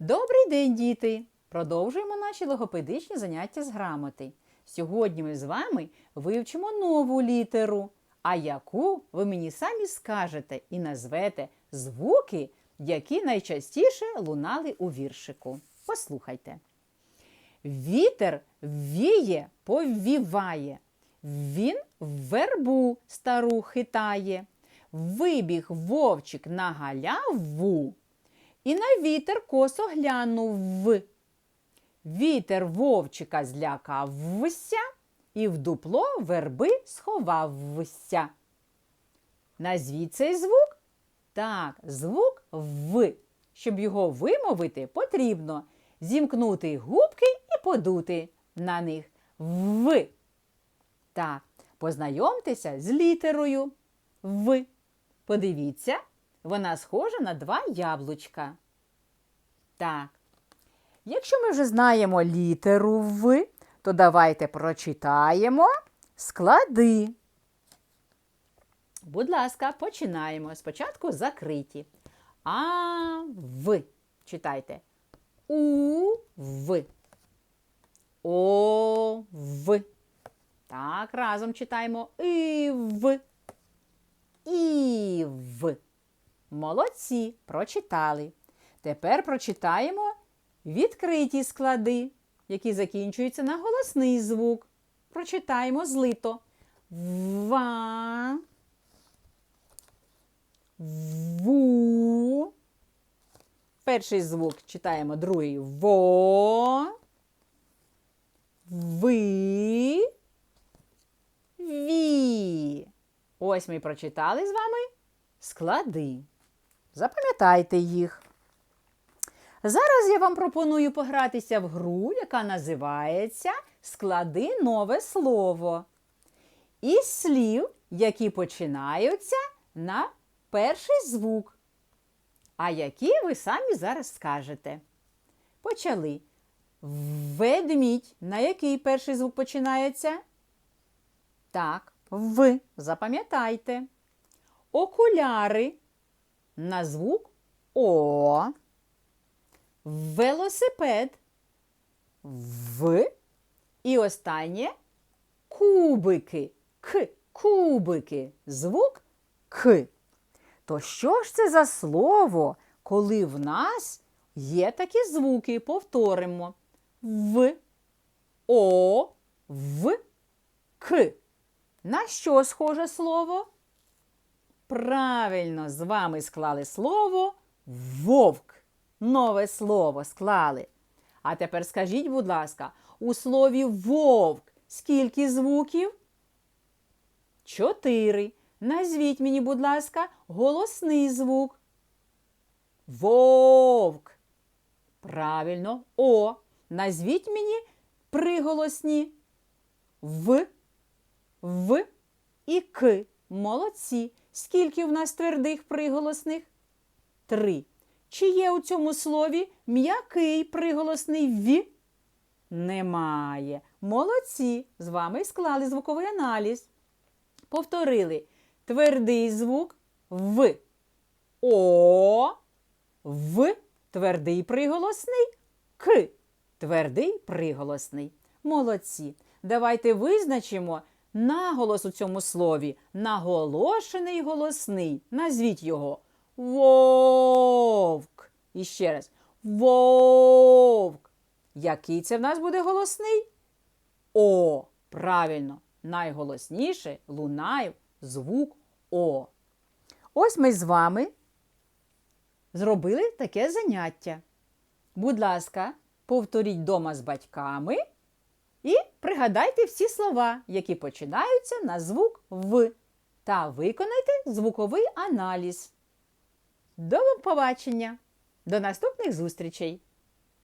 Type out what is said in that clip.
Добрий день, діти! Продовжуємо наші логопедичні заняття з грамоти. Сьогодні ми з вами вивчимо нову літеру, а яку ви мені самі скажете і назвете звуки, які найчастіше лунали у віршику. Послухайте. Вітер віє, повіває, він вербу стару хитає, вибіг вовчик на галяву, і на вітер косо глянув. в. Вітер вовчика злякався і в дупло верби сховався. Назвіть цей звук? Так, звук В. Щоб його вимовити, потрібно зімкнути губки і подути на них В. Так, познайомтеся з літерою В. Подивіться, вона схожа на два яблучка. Так. Якщо ми вже знаємо літеру В, то давайте прочитаємо склади. Будь ласка, починаємо. Спочатку закриті. А В. Читайте. У В. О В. Так, разом читаємо І В. І В. Молодці, прочитали. Тепер прочитаємо відкриті склади, які закінчуються на голосний звук. Прочитаємо злито. Ва. Ву. Перший звук читаємо другий во. Ви. Ві. Ось ми прочитали з вами склади. Запам'ятайте їх. Зараз я вам пропоную погратися в гру, яка називається Склади нове слово. Із слів, які починаються на перший звук. А які ви самі зараз скажете. Почали. Ведмідь. На який перший звук починається? Так, В. Запам'ятайте. Окуляри. На звук О. Велосипед. В. І останнє кубики. К. Кубики. Звук К. То що ж це за слово, коли в нас є такі звуки? Повторимо. В, О, В, К. На що схоже слово? Правильно, з вами склали слово вовк. Нове слово склали. А тепер скажіть, будь ласка, у слові вовк скільки звуків? Чотири. Назвіть мені, будь ласка, голосний звук. Вовк. Правильно, О. Назвіть мені приголосні В, В і К. Молодці. Скільки в нас твердих приголосних? Три. Чи є у цьому слові м'який приголосний В? Немає. Молодці. З вами склали звуковий аналіз. Повторили твердий звук В. О, В твердий приголосний К. Твердий приголосний. Молодці. Давайте визначимо наголос у цьому слові. Наголошений голосний. Назвіть його. Вовк. І ще раз. Вовк. Який це в нас буде голосний? О. Правильно. Найголосніше лунає звук О. Ось ми з вами зробили таке заняття. Будь ласка, повторіть дома з батьками і пригадайте всі слова, які починаються на звук В. Та виконайте звуковий аналіз. До побачення! До наступних зустрічей!